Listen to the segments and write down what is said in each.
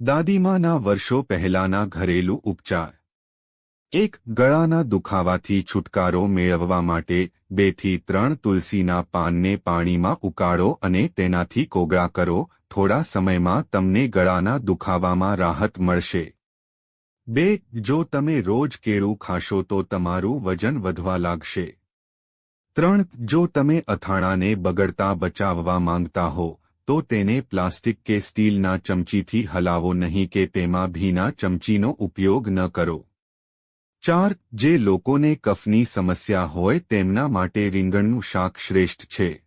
દાદીમાના વર્ષો પહેલાના ઘરેલું ઉપચાર. એક ગળાના દુખાવાથી છુટકારો મેળવવા માટે બેથી ત્રણ તુલસીના પાનને પાણીમાં ઉકાળો અને તેનાથી કોગળા કરો, થોડા સમયમાં તમને ગળાના દુખાવામાં રાહત મળશે. બે, જો તમે રોજ કેળું ખાશો તો તમારું વજન વધવા લાગશે. ત્રણ, જો તમે અથાણાને બગડતા બચાવવા માંગતા હો તો તેને પ્લાસ્ટિક કે સ્ટીલના ચમચીથી હલાવો નહીં કે તેમાં ભીના ચમચીનો ઉપયોગ ન કરો. ચાર, જે લોકોને કફની સમસ્યા હોય તેમના માટે રીંગણનું શાક શ્રેષ્ઠ છે.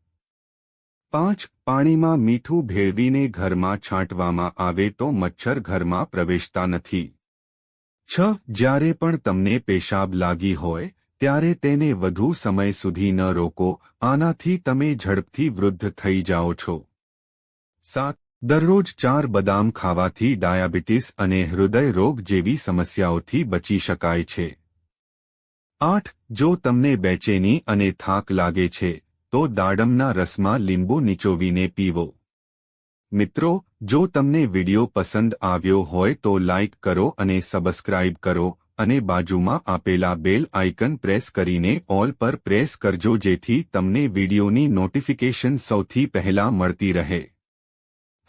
પાંચ, પાણીમાં મીઠું ભેળવીને ઘરમાં છાંટવામાં આવે તો મચ્છર ઘરમાં પ્રવેશતા નથી. છ, જ્યારે પણ તમને પેશાબ લાગી હોય, ત્યારે તેને વધુ સમય સુધી ન રોકો, આનાથી તમે ઝડપથી વૃદ્ધ થઈ જાઓ છો. સાત. દરરોજ ચાર બદામ ખાવાથી ડાયાબિટીસ અને હૃદય રોગ જેવી સમસ્યાઓથી બચી શકાય છે. આઠ. જો તમને બેચેની અને થાક લાગે છે, તો દાડમના રસમાં લીંબુ નીચોવીને પીવો. મિત્રો, જો તમને વિડિયો પસંદ આવ્યો હોય તો લાઇક કરો અને સબસ્ક્રાઇબ કરો અને બાજુમાં આપેલા બેલ આઇકન પ્રેસ કરીને ઓલ પર પ્રેસ કરજો જેથી તમને વિડિયોની નોટિફિકેશન સૌથી પહેલા મળતી રહે.